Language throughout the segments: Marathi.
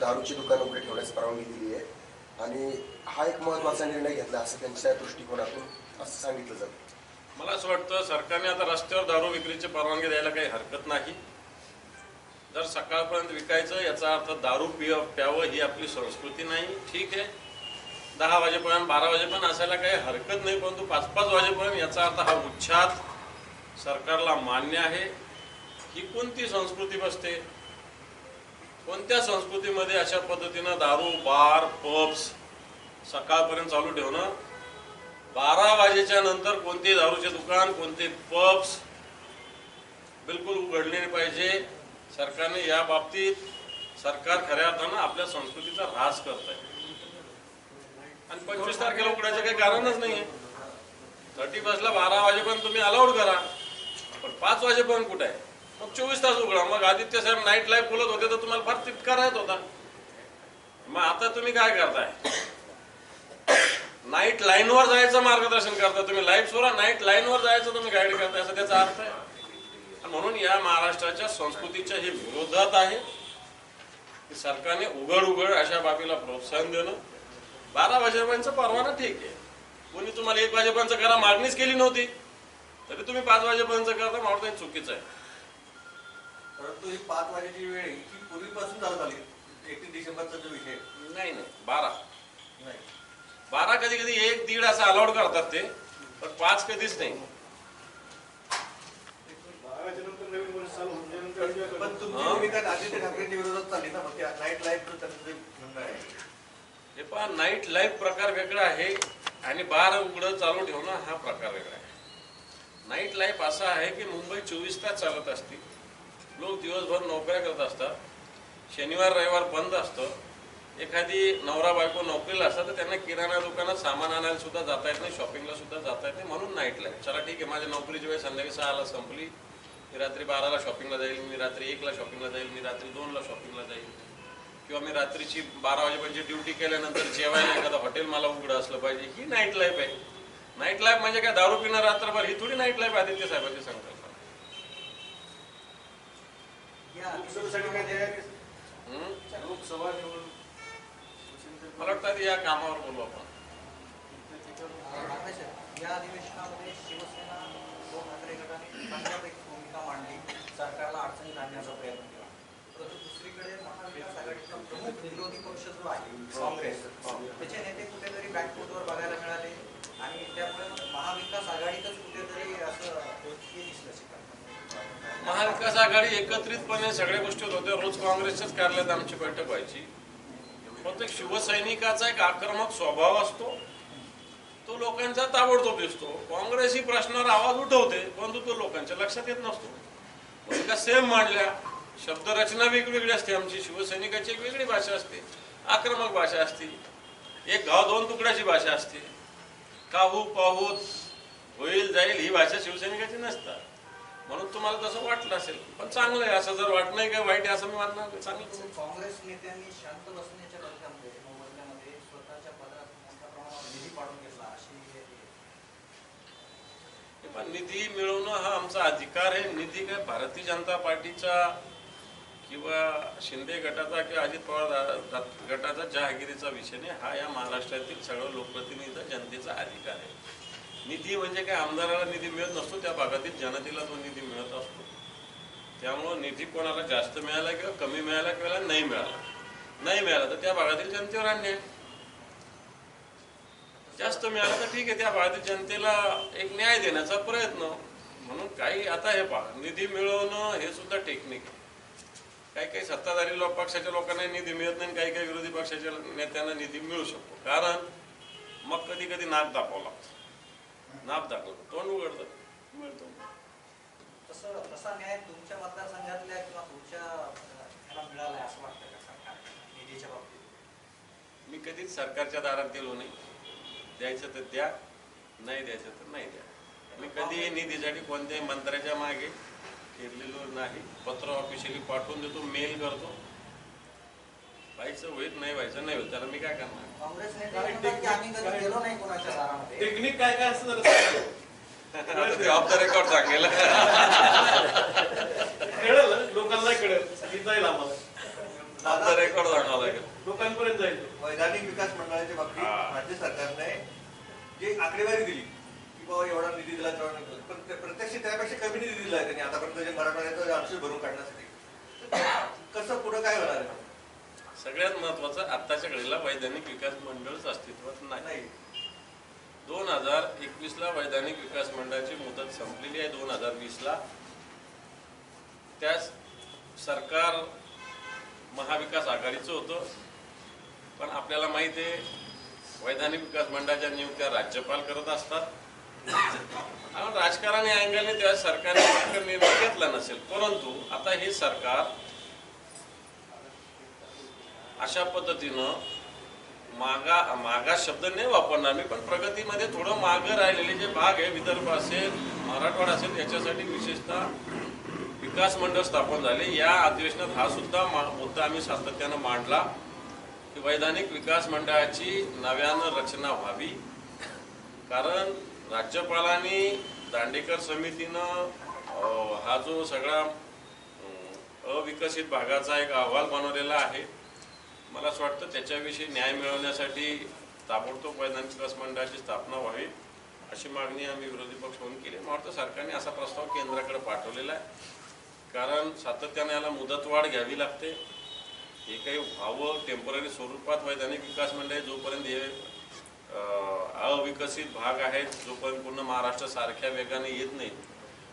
दारूची दुकानं उघडे ठेवण्यास परवानगी दिली आहे आणि हा एक महत्त्वाचा निर्णय घेतला असं त्यांच्या दृष्टिकोनातून असं सांगितलं जातं. मला असं वाटतं सरकारने आता रस्त्यावर दारू विक्रीची परवानगी द्यायला काही हरकत नाही. जर सकाळपर्यंत विकायचं याचा अर्थ दारू पिय प्यावं ही आपली संस्कृती नाही. ठीक आहे. दहा वाजेपर्यंत बारा वाजेपर्यंत असायला काही हरकत नाही परंतु पाच पाच वाजेपर्यंत याचा अर्थ हा उच्छाद सरकारला मान्य आहे. ही कोणती संस्कृती बसते? कोणत्या संस्कृतीमध्ये अशा पद्धतीनं दारू बार पब्स सकाळपर्यंत चालू ठेवणं? बारा वाजेच्या नंतर कोणते दारूचे दुकान कोणते पब्स बिलकुल उघडले नाही पाहिजे. सरकारने या बाबतीत सरकार खऱ्या अर्थानं आपल्या संस्कृतीचा ऱ्हास करत आहे आणि पंचवीस तारखेला उघडायचं काही कारणच नाहीये. थर्टी फर्स्टला बारा वाजेपर्यंत तुम्ही अलाउड करा. पण पाच वाजेपर्यंत कुठे आहे? मग चोवीस तास उघडा. मग आदित्य साहेब नाईट लाईफ बोलत होते तर तुम्हाला फार तितका येत होता. मग आता तुम्ही काय करताय? नाईट लाईनवर जायचं मार्गदर्शन करता तुम्ही. लाईफ सोडा नाईट लाईनवर जायचं तुम्ही गाईड करताय असं त्याचा अर्थ आहे. म्हणून या महाराष्ट्राच्या संस्कृतीच्या हे विरोधात आहे. की सरकारने उघड उघड अशा बाबीला प्रोत्साहन देणं. बारा वाजेपर्यंतचा परवाना ठीक आहे. कोणी तुम्हाला एक वाजेपर्यंत करा मागणीच केली नव्हती. तरी तुम्ही पाच वाजेपर्यंत करता मला चुकीचं आहे. परंतु ही पाच वाजेची वेळ आहे, ही पूर्वीपासून चालू झाली. एकतीस डिसेंबरचा जो विषय नाही नाही. बारा. नाही. बारा कधी कधी एक दीड असं अलाउड करतात ते पण पाच कधीच नाही. पण तुमची? भूमिका आदित्य ठाकरेंच्या विरोधात चालली ना मग त्या नाईट लाईफ हे पहा नाईट लाईफ प्रकार वेगळा आहे आणि बार उघडं चालू ठेवणं हा प्रकार वेगळा आहे. नाईट लाईफ असा आहे की मुंबई चोवीस तास चालत असते. लोक दिवसभर नोकऱ्या करत असतात. शनिवार रविवार बंद असतं. एखादी नवरा बायको नोकरीला असतात तर त्यांना किराणा दुकानात सामान आणायला सुद्धा जाता येत नाही शॉपिंगला सुद्धा जाता येत नाही म्हणून नाईट लाईफ चला ठीक आहे माझ्या नोकरीची वेळ संध्याकाळी सहाला संपली. मी रात्री बाराला शॉपिंगला जाईल मी रात्री एकला शॉपिंगला जाईल मी रात्री दोनला शॉपिंगला जाईल. किंवा मी रात्रीची बारा वाजेपर्यंत ड्युटी केल्यानंतर जेवायला एखादं हॉटेल मला उघडं असलं पाहिजे ही नाईट लाईफ आहे. नाईट लाईफ म्हणजे काय? दारू पिणं रात्रभर ही थोडी नाईट लाईफ आदित्य साहेबांची सांगतात लोकसभेसाठी काय तयारी हम्म? लोकसभा निवडणूक मला वाटतं आधी या कामावर बोलू आपण. या अधिवेशनामध्ये शिवसेना उद्धव ठाकरे गटाने चांगल्यापैकी भूमिका मांडली. सरकारला अडचणीत आणण्याचा प्रयत्न केला. परंतु दुसरीकडे महाविकास आघाडीचा प्रमुख विरोधी पक्ष जो आहे काँग्रेस त्याचे नेते कुठेतरी बॅकफुटवर महाविकास आघाडी एकत्रितपणे सगळ्या गोष्टी होत होत्या. रोज काँग्रेसच्याच कार्यालयात आमची बैठक व्हायची. प्रत्येक शिवसैनिकाचा एक आक्रमक स्वभाव असतो. तो लोकांचा ताबडतोब दिसतो. काँग्रेस ही प्रश्नावर आवाज उठवते परंतु तो लोकांच्या लक्षात येत नसतो. एका सेम मांडल्या. शब्दरचना वेगवेगळी असते आमची. शिवसैनिकाची एक वेगळी भाषा असते. आक्रमक भाषा असते. एक गाव दोन तुकड्याची भाषा असते. काहू पाहूत होईल जाईल ही भाषा शिवसैनिकाची नसतात. म्हणून तुम्हाला तसं वाटलं असेल. पण चांगलं आहे असं जर वाटणं काय वाईट आहे असं मी मानणार नाही. चांगलं. काँग्रेस नेत्यांनी शांत बसण्याच्या बदल्यामध्ये मोबदल्यामध्ये स्वतःच्या पदात मोठ्या प्रमाणावर निधी पाडून घेतला अशी पण निधी मिळवणं हा आमचा अधिकार आहे. निधी काय भारतीय जनता पार्टीचा किंवा शिंदे गटाचा किंवा अजित पवार गटाचा जहागिरीचा विषय नाही. हा या महाराष्ट्रातील सगळं लोकप्रतिनिधीचा जनतेचा अधिकार आहे. निधी म्हणजे काय? आमदाराला निधी मिळत नसतो त्या भागातील जनतेला तो निधी मिळत असतो. त्यामुळं निधी कोणाला जास्त मिळाला किंवा कमी मिळाला किंवा नाही मिळाला. नाही मिळाला तर त्या भागातील जनतेवर अन्याय. जास्त मिळालं तर ठीक आहे त्या भागातील जनतेला एक न्याय देण्याचा प्रयत्न. म्हणून काही आता हे पहा निधी मिळवणं हे सुद्धा टेक्निक आहे. काही काही सत्ताधारी लोक पक्षाच्या लोकांना निधी मिळत नाही काही काही विरोधी पक्षाच्या नेत्यांना निधी मिळू शकतो. कारण मग कधी कधी नाक दाखवावं लागतं. नाक दाखवतो. तोंड उघडतं. मिळतो तसं तसा न्याय तुमच्या मतदारसंघातल्या किंवा तुमच्या ह्याला मिळालाय असं वाटतं का सरकार? निधीच्या बाबतीत? मी कधीच सरकारच्या दारात गेलो नाही. द्यायचं तर द्या नाही द्यायचं तर नाही द्या. मी कधीही निधीसाठी कोणत्याही मंत्र्याच्या मागे फिरलेलो नाही. पत्र ऑफिशियली पाठवून देतो मेल करतो. व्हायचं होईल नाही व्हायचं नाही होईल त्याला मी काय करणार काँग्रेस नेते म्हणतात की आम्ही कधी गेलो नाही कोणाच्या दारामध्ये टेक्निक काय काय असं जरा सांगा. आता ते ऑफ द रेकॉर्ड सांगेल कळेल ना? लोकांना कळेल की जाईल आम्हाला आपलं रेकॉर्ड जाणार लागेल लोकांपर्यंत जाईल तो. वैधानिक विकास मंडळाच्या बाबतीत हा. राज्य सरकारने जे आकडेवारी दिली की बाबा एवढा निधी दिला तेवढा निधी दिला. पण ते प्रत्यक्ष त्यापेक्षा कमी निधी दिला आहे त्यांनी आतापर्यंत जे मराठवाड्याचं अंश भरून काढण्यासाठी तर कसं पुढं काय होणार आहे सगळ्यात महत्वाचं आत्ताच्या घडीला वैधानिक विकास मंडळच अस्तित्वात नाही. दोन हजार एकवीस ला वैधानिक विकास मंडळाची मुदत संपलेली आहे दोन हजार वीस ला त्यास सरकार महाविकास आघाडीचं होतं. पण आपल्याला माहिती आहे वैधानिक विकास मंडळाच्या नियुक्त्या राज्यपाल करत असतात. आणि राजकारणी अँगलने त्या सरकारने निर्णय घेतला नसेल. परंतु आता हे सरकार अशा पद्धतीनं मागा मागा शब्द नाही वापरणार मी पण प्रगतीमध्ये थोडं मागं राहिलेले जे भाग आहे विदर्भ असेल मराठवाडा असेल याच्यासाठी विशेषतः विकास मंडळ स्थापन झाले. या अधिवेशनात हा सुद्धा मा- मुद्दा आम्ही सातत्यानं मांडला की वैधानिक विकास मंडळाची नव्यानं रचना व्हावी. कारण राज्यपालांनी दांडेकर समितीनं हा जो सगळा अविकसित भागाचा एक अहवाल बनवलेला आहे मला असं वाटतं त्याच्याविषयी न्याय मिळवण्यासाठी ताबडतोब वैधानिक विकास मंडळाची स्थापना व्हावी अशी मागणी आम्ही विरोधी पक्ष म्हणून केली. मला वाटतं सरकारने असा प्रस्ताव केंद्राकडे पाठवलेला आहे. कारण सातत्याने याला मुदतवाढ घ्यावी लागते. हे काही व्हावं टेंपररी स्वरूपात वैधानिक विकास मंडळ जोपर्यंत हे अविकसित भाग आहेत जोपर्यंत पूर्ण महाराष्ट्र सारख्या वेगाने येत नाही.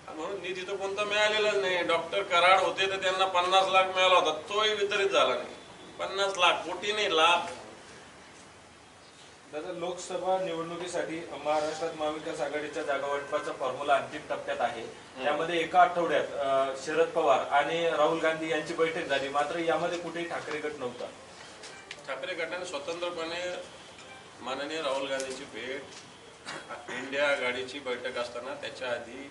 आणि म्हणून निधी तर कोणता मिळालेलाच नाही. डॉक्टर कराड होते तर त्यांना पन्नास लाख मिळाला होता. तोही वितरित झाला नाही. पन्नास लाख कोटी नाही लाख. दादा लोकसभा निवडणुकीसाठी महाराष्ट्रात महाविकास आघाडीच्या जागा वाटपाचा फॉर्म्युला अंतिम टप्प्यात आहे. त्यामध्ये एका आठवड्यात अं, शरद पवार आणि राहुल गांधी यांची बैठक झाली. मात्र यामध्ये कुठेही ठाकरे गट नव्हता. ठाकरे गटाने स्वतंत्रपणे माननीय राहुल गांधींची भेट इंडिया आघाडीची बैठक असताना त्याच्या आधी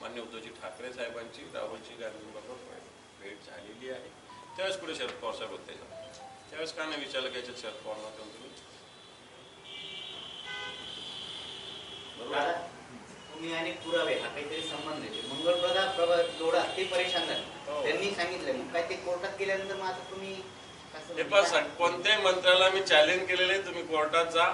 मान्य उद्धवजी ठाकरे साहेबांची राहुलजी गांधींबरोबर भेट झालेली आहे. त्यावेळेस कुठे शरद पवार साहेब होते? त्यावेळेस का नाही विचारलं की याच्यात शरद पवार नव्हते तुम्ही तुम्ही आणि पुरावे हा काहीतरी संबंध आहे. मंगळप्रदा प्रभा जोडा ते परेशान झाले. हो. त्यांनी सांगितलं मग काय ते कोर्टात गेल्यानंतर मग आता तुम्ही हे पण काय? कोणत्याही मंत्र्याला मी चॅलेंज केलेले तुम्ही कोर्टात जा.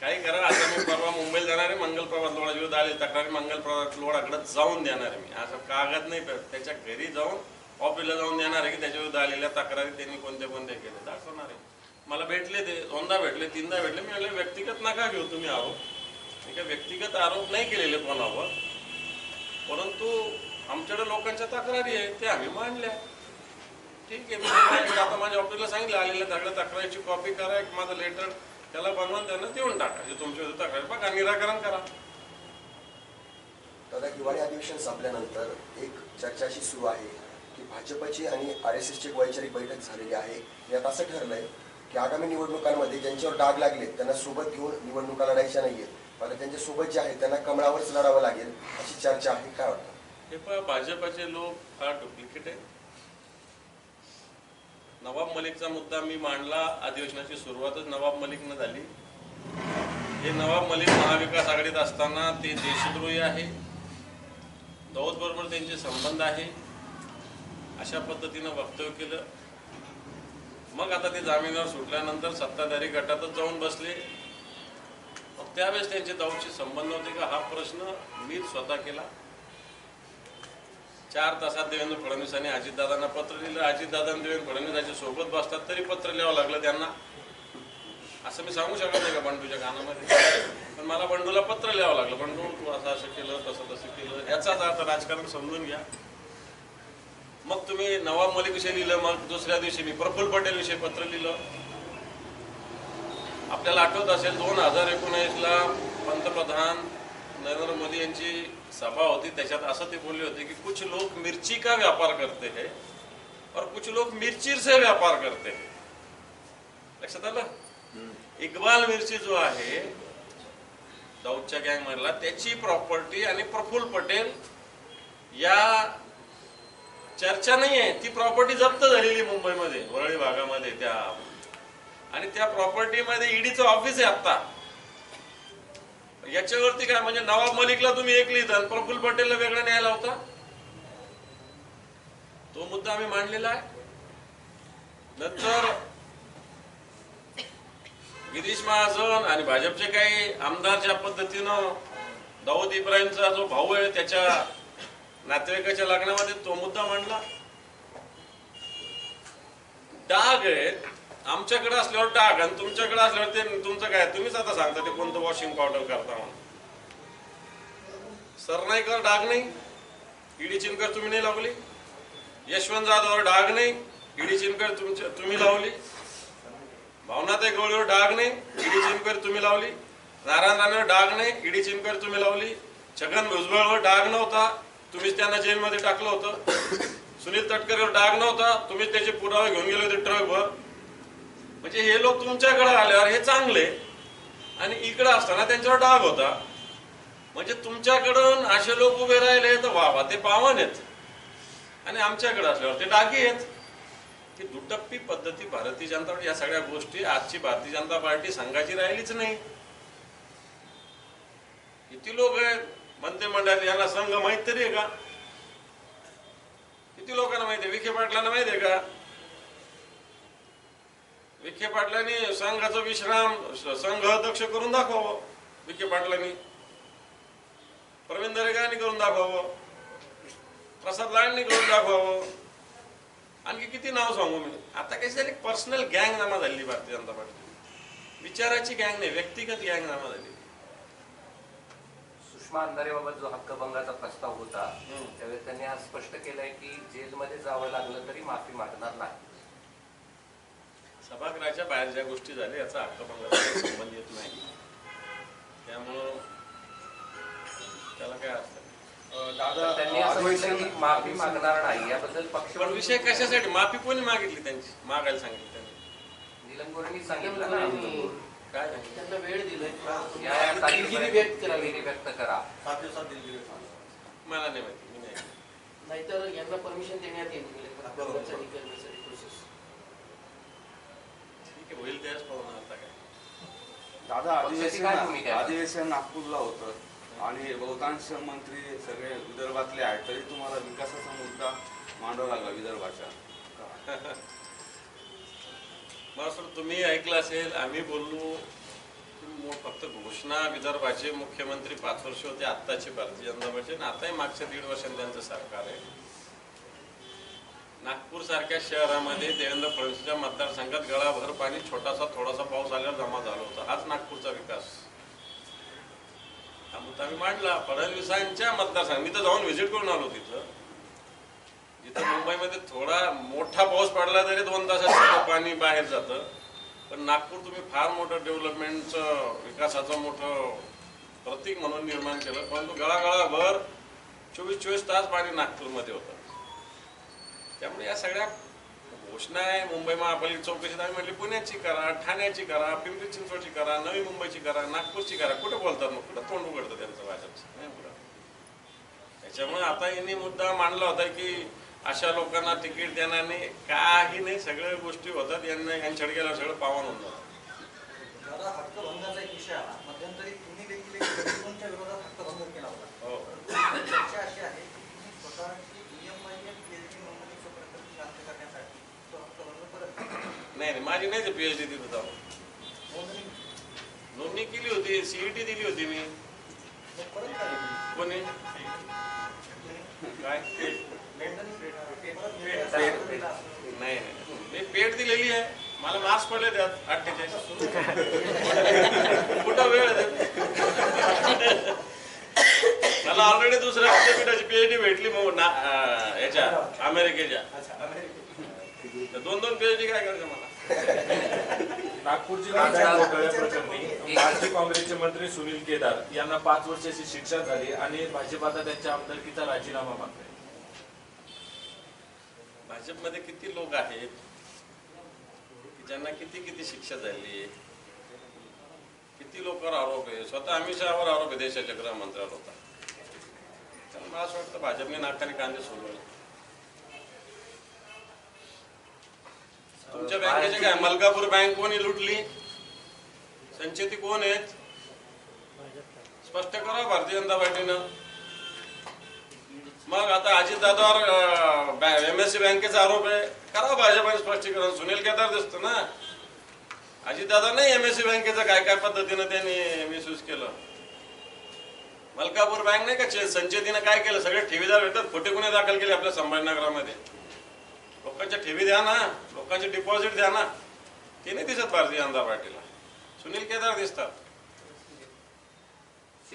काही करा आता मी परवा मुंबईला जाणार आहे मंगल प्रभात लोढा विरुद्ध आले तक्रारी मंगल प्रभात लोढाकडे जाऊन देणार आहे मी. असं कागद नाही त्याच्या घरी जाऊन ऑफिसला जाऊन देणार आहे की त्याच्याविरुद्ध आलेल्या तक्रारी त्यांनी कोणत्या कोणत्या केल्या? दाखवणार आहे. मला भेटले ते दोनदा भेटले तीनदा भेटले. मी म्हणले व्यक्तिगत नका घेऊ तुम्ही आरोप. मी काय व्यक्तिगत आरोप नाही केलेले कोणावर. परंतु आमच्याकडे लोकांच्या तक्रारी आहे ते आम्ही मांडल्या. ठीक आहे मी आता माझ्या ऑफिसला सांगितलं आलेल्या सगळ्या तक्रारीची कॉपी करा एक माझं लेटर त्याला बनवून त्यांना देऊन टाका. जे तुमच्या तक्रारी तक्रार बघा निराकरण करा. दादा हिवाळी अधिवेशन संपल्यानंतर एक चर्चाशी सुरू आहे. की भाजपची आणि आर एस एसची वैचारिक बैठक झालेली आहे. यात असं ठरलंय की आगामी निवडणुकांमध्ये ज्यांच्यावर डाग लागले त्यांना सोबत घेऊन निवडणुका लढायच्या नाहीयेत. मला त्यांच्यासोबत जे आहेत त्यांना कमळावरच लढावं लागेल अशी चर्चा आहे. काय वाटतं? हे पण भाजपाचे लोक फार डुप्लिकेट आहे नवाब मलिकचा मुद्दा मी मांडला अधिवेशनाची सुरुवातच नवाब मलिकनं झाली. हे नवाब मलिक महाविकास आघाडीत असताना ते देशद्रोही आहे. दौद बरोबर त्यांचे संबंध आहे. अशा पद्धतीनं वक्तव्य केलं. मग आता ते जामिनावर सुटल्यानंतर सत्ताधारी गटातच जाऊन बसले. मग त्यावेळेस त्यांचे दाऊशी संबंध होते का? हा प्रश्न मीच स्वतः केला. चार तासात देवेंद्र फडणवीसांनी अजितदादांना पत्र लिहिलं अजितदादा देवेंद्र फडणवीस सोबत बसतात तरी पत्र लिहावं लागलं त्यांना. असं मी सांगू शकत नाही का बंडूच्या कानामध्ये? पण मला बंडूला पत्र लिहावं लागलं. बंडू तू असं असं केलं तसं तसं केलं. याचाच अर्थ राजकारण समजून घ्या. मग तुम्ही नवाब मलिक विषयी लिहिलं मग दुसऱ्या दिवशी मी प्रफुल्ल पटेल विषयी पत्र लिहिलं. आपल्याला आठवत असेल दोन हजार एकोणीसला पंतप्रधान नरेंद्र मोदी यांची सभा होती. त्याच्यात असं ते बोलले होते की कुछ लोग मिर्ची का व्यापार करते हैं? और कुछ लोग मिर्ची से व्यापार करते हैं. लक्षात आलं? इक्बाल मिर्ची जो आहे दाऊदच्या गँग मधला त्याची प्रॉपर्टी आणि प्रफुल्ल पटेल या चर्चा नाही आहे ती प्रॉपर्टी जप्त झालेली मुंबईमध्ये वरळी भागामध्ये त्या. आणि त्या प्रॉपर्टीमध्ये ईडीचं ऑफिस आहे आता याच्यावरती काय म्हणजे नवाब मलिकला तुम्ही एक लिहिता प्रफुल पटेलला वेगळा न्यायला होता तो मुद्दा आम्ही मांडलेला आहे. नंतर गिरीश महाजन आणि भाजपचे काही आमदार ज्या पद्धतीनं दाऊद इब्राहिमचा जो भाऊ आहे त्याच्या नातेवाईकाच्या लग्नामध्ये तो मुद्दा मांडला. डाग आहे. आमच्याकडे असल्यावर डाग आणि तुमच्याकडे असल्यावर ते तुमचं काय? तुम्हीच आता सांगता ते कोणतं वॉशिंग पावडर करता म्हणून. कर डाग नाही. ईडी चिनकर तुम्ही नाही लावली. यशवंत जाधववर डाग नाही. ईडी चिनकर तुमच्या तुम्ही लावली. भावनाताई गवळीवर डाग नाही. ईडी चिनकर तुम्ही लावली. नारायण राणेवर डाग नाही. ईडी चिनकर तुम्ही लावली. छगन भुजबळवर डाग नव्हता. तुम्हीच त्यांना जेलमध्ये टाकलं होतं. सुनील तटकरेवर डाग नव्हता. तुम्हीच त्याचे पुरावे घेऊन गेले होते ट्रकभर म्हणजे हे लोक तुमच्याकडे आल्यावर हे चांगले. आणि इकडे असताना त्यांच्यावर डाग होता. म्हणजे तुमच्याकडून असे लोक उभे राहिले तर वा वा ते पावन आहेत. आणि आमच्याकडे असल्यावर ते डागी आहेत. ही दुटप्पी पद्धती भारतीय जनता पार्टी या सगळ्या गोष्टी आजची भारतीय जनता पार्टी संघाची राहिलीच नाही. किती लोक आहेत? मंत्रिमंडळात यांना संघ माहीत तरी आहे का? किती लोकांना माहिती आहे? विखे पाटलांना माहिती आहे का? विखे पाटलांनी संघाचा विश्राम संघ अध्यक्ष करून दाखवावं विखे पाटलांनी. प्रवीण दरेगांनी करून दाखवावं. प्रसाद लाडनी करून दाखवावं. आणखी किती नाव सांगू मी? आता कशी झाली? पर्सनल गँग जमा झाली भारतीय जनता पार्टी विचाराची गँग नाही व्यक्तिगत गँग जमा झाली. सुषमा अंधारेबाबत जो हक्कभंगाचा प्रस्ताव होता हम्म. त्यावेळी त्यांनी आज स्पष्ट केलंय की जेलमध्ये जावं लागलं तरी माफी मागणार नाही. सभागृहाच्या बाहेर ज्या गोष्टी झाल्या याचा हक्कभंगाचा संबंध येत नाही. त्यामुळं त्याला काय म्हटलं की माफी मागणार नाही याबद्दल पक्ष पण विषय कशासाठी? माफी कोणी मागितली त्यांची? मागायला सांगितली त्यांनी. निलंगोरेंनी सांगितलं ना. काय त्यांना वेळ दिलाय. या दिलगिरी व्यक्त करावी. दिलगिरी व्यक्त करा. सात दिवसात दिलगिरी मला नाही माहिती मी नाही नाहीतर यांना परमिशन देण्यात येईल अभ्यासाची करण्यासाठी प्रोसेस ठीक आहे होईल त्याच पाहून आता काय. दादा पक्षाची काय भूमिका अधिवेशन आहे? अधिवेशन नागपूरला होतं. आणि बहुतांश मंत्री सगळे विदर्भातले आहेत. तरी तुम्हाला विकासाचा मुद्दा मांडावा लागला विदर्भाच्या. मला सर तुम्ही ऐकलं असेल आम्ही बोललो. फक्त घोषणा विदर्भाचे मुख्यमंत्री पाच वर्ष होते आत्ताचे भारतीय जनता पक्षाचे आणि आताही मागच्या दीड वर्षांनी त्यांचं सरकार आहे. नागपूर सारख्या शहरामध्ये देवेंद्र फडणवीसच्या मतदारसंघात गळाभर पाणी छोटासा थोडासा पाऊस आल्यावर जमा झाला होता. हाच नागपूरचा विकास. हा मुद्दा आम्ही मांडला. फडणवीसांच्या मतदारसंघ मी तर जाऊन व्हिजिट करून आलो तिथं. तर मुंबईमध्ये थोडा मोठा पाऊस पडला तरी दोन तासात सगळं पाणी बाहेर जातं. पण नागपूर तुम्ही फार मोठं डेव्हलपमेंटचं विकासाचं मोठं प्रतीक म्हणून निर्माण केलं. परंतु गळागळाभर चोवीस चोवीस तास पाणी नागपूरमध्ये होतं. त्यामुळे या सगळ्या घोषणा आहे. मुंबई महापालिका चौकशीत आम्ही म्हटली पुण्याची करा ठाण्याची करा पिंपरी चिंचवडची करा नवी मुंबईची करा नागपूरची करा. कुठे बोलतात मग? कुठं तोंड उघडतं त्यांचं भाजपचं नाही उघडत. त्याच्यामुळे आता यांनी मुद्दा मांडला होता की अशा लोकांना तिकीट देण्याने काही नाही सगळ्या गोष्टी होतात. यांना यांच्याकडे गेल्यावर सगळं पावन होऊन जातं. हो. नाही. नाही माझी नाही ते पीएचडी तिथं जाऊन नोंदणी? नोंदणी केली होती. सीईटी दिली होती मी. दिली? कोणी? काय? नाही नाही. मी पेट दिलेली आहे. मला मार्क्स पडले त्यात अठ्ठेचाळीस. कुठं वेळ मला ऑलरेडी दुसऱ्या विद्यापीठाची पीएचडी भेटली मग ना याच्या अमेरिकेच्या. दोन दोन पीएचडी काय करायचं मला? नागपूरची माजी काँग्रेसचे मंत्री सुनील केदार यांना पाच वर्षाची शिक्षा झाली आणि भाजपाचा त्यांच्या आमदारकीचा राजीनामा मागतोय. भाजपमध्ये किती लोक आहेत? की ज्यांना किती किती शिक्षा झाली आहे? किती लोकांवर आरोप आहे? स्वतः अमित शहावर आरोप आहे देशाच्या गृहमंत्र्यावर होता. त्यामुळे मला असं वाटतं भाजपने नाकाने कांदे सोडवले तुमच्या बँकेचे काय मलकापूर बँक कोणी लुटली? संचेती कोण आहेत? स्पष्ट करा भारतीय जनता पार्टीनं. मग आता अजितदादावर एम एस सी बँकेचा आरोप आहे. करा भाजपाने स्पष्टीकरण. सुनील केदार दिसतो ना. अजितदादा नाही एम एस सी बँकेचं काय काय पद्धतीनं त्यांनी मिसयूज केलं? मलकापूर बँक नाही का संचेतीनं काय केलं? सगळे ठेवीदार भेटतात. खोटे गुन्हे दाखल केले आपल्या संभाजीनगरामध्ये. लोकांच्या ठेवी द्या ना. लोकांचे डिपॉझिट द्या ना. ते नाही दिसत भारतीय जनता पार्टीला. सुनील केदार दिसतात.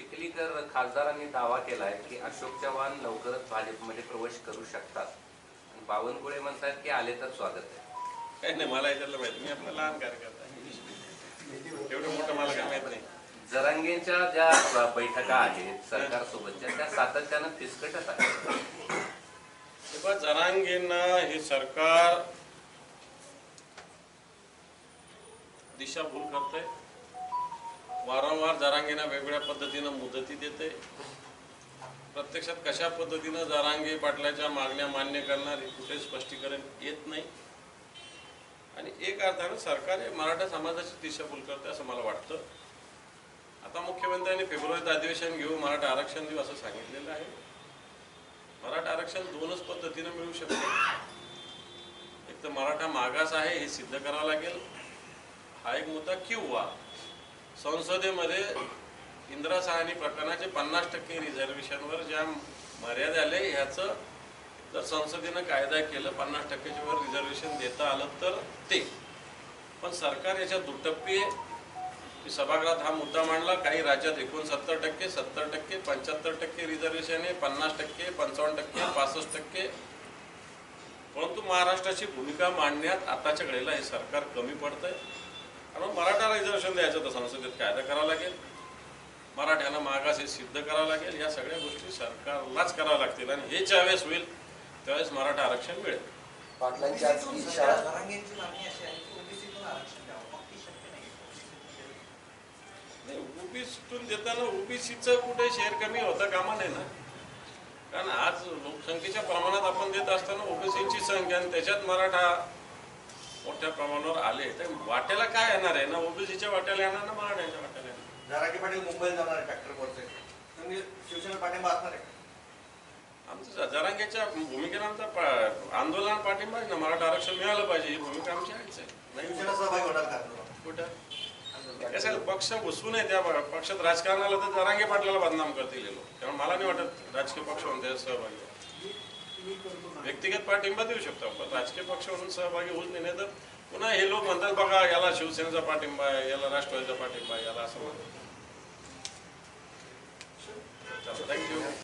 चिखलीकर खासदारांनी दावा केलाय की अशोक चव्हाण लवकरच भाजपमध्ये प्रवेश करू शकतात. आणि बावनकुळे म्हणतात की आले तर स्वागत आहे. काही नाही मला याच्यातलं माहिती मी आपला लहान कार्यकर्ता आहे. एवढं मोठं मला काय माहीत नाही. जरांगेंच्या ज्या ब- बैठका आहेत सरकारसोबतच्या त्या सातत्यानं फिसकटत आहेत. तेव्हा जरांगेंना हे सरकार दिशाभूल करते वारंवार जारांगेना वेगवेगळ्या पद्धतीनं मुदती देते. प्रत्यक्षात कशा पद्धतीनं जरांगे पाटलाच्या मागण्या मान्य करणार हे कुठे स्पष्टीकरण येत नाही. आणि एक अर्थानं सरकार हे मराठा समाजाची दिशाभूल करते असं मला वाटतं. आता मुख्यमंत्र्यांनी फेब्रुवारीत अधिवेशन घेऊन मराठा आरक्षण देऊ असं सांगितलेलं आहे. मराठा आरक्षण दोनच पद्धतीनं मिळू शकते. एक तर मराठा मागास आहे हे सिद्ध करावं लागेल. हा एक मुद्दा किंवा संसदेमध्ये इंदिरा साहनी प्रकरणाचे पन्नास टक्के रिझर्वेशनवर ज्या मर्यादा आले ह्याचं जर संसदेनं कायदा केलं पन्नास टक्क्याच्या वर रिझर्वेशन देता आलं तर ते. पण सरकार याच्यात दुटप्पी आहे. की सभागृहात हा मुद्दा मांडला काही राज्यात एकोणसत्तर टक्के सत्तर टक्के पंच्याहत्तर टक्के रिझर्वेशन आहे पन्नास टक्के पंचावन्न टक्के पासष्ट टक्के. परंतु महाराष्ट्राची भूमिका मांडण्यात आताच्या घडीला हे सरकार कमी पडतंय. कारण मराठा रिझर्वेशन द्यायचं तर संसदेत कायदा करावा लागेल. मराठ्यांना मागास हे सिद्ध करावं लागेल. या सगळ्या गोष्टी सरकारलाच कराव्या लागतील. आणि हे ज्यावेळेस होईल त्यावेळेस मराठा आरक्षण मिळेल. ही मग ओबीसीतून देताना ओबीसीचं कुठे शेअर कमी होता कामा नाही ना. कारण आज लोकसंख्येच्या प्रमाणात आपण देत असताना ओबीसीची संख्या आणि त्याच्यात मराठा मोठ्या प्रमाणावर आले. तर वाट्याला काय येणार आहे ना? ओबीसीच्या वाट्याला येणार ना मराठ्यांच्या वाट्याला येणार? जरांगे पाटील मुंबईला जाणार आहे ट्रॅक्टर फोर्सचे तुम्ही शिवसेना पाठिंबा असणार आहे. आमचं जरांगेच्या भूमिकेनं आमचा आंदोलन पाठिंबा आहे ना? मराठा आरक्षण मिळालं पाहिजे. ही भूमिका आमची आहेच आहे. नाही शिवसेना सहभागी होणार का? कुठं? कसं पक्ष घुसू नये त्या पक्षात राजकारणाला तर जरांगे पाटलाला बदनाम करतील त्यामुळे मला नाही वाटत राजकीय पक्ष म्हणून त्यात सहभागी. व्यक्तिगत पाठिंबा देऊ शकतो आपण. राजकीय पक्ष म्हणून सहभागी होत नाही तर पुन्हा हे लोक म्हणतात बघा याला शिवसेनेचा पाठिंबा आहे याला राष्ट्रवादीचा पाठिंबा आहे याला असं म्हणतात. थँक्यू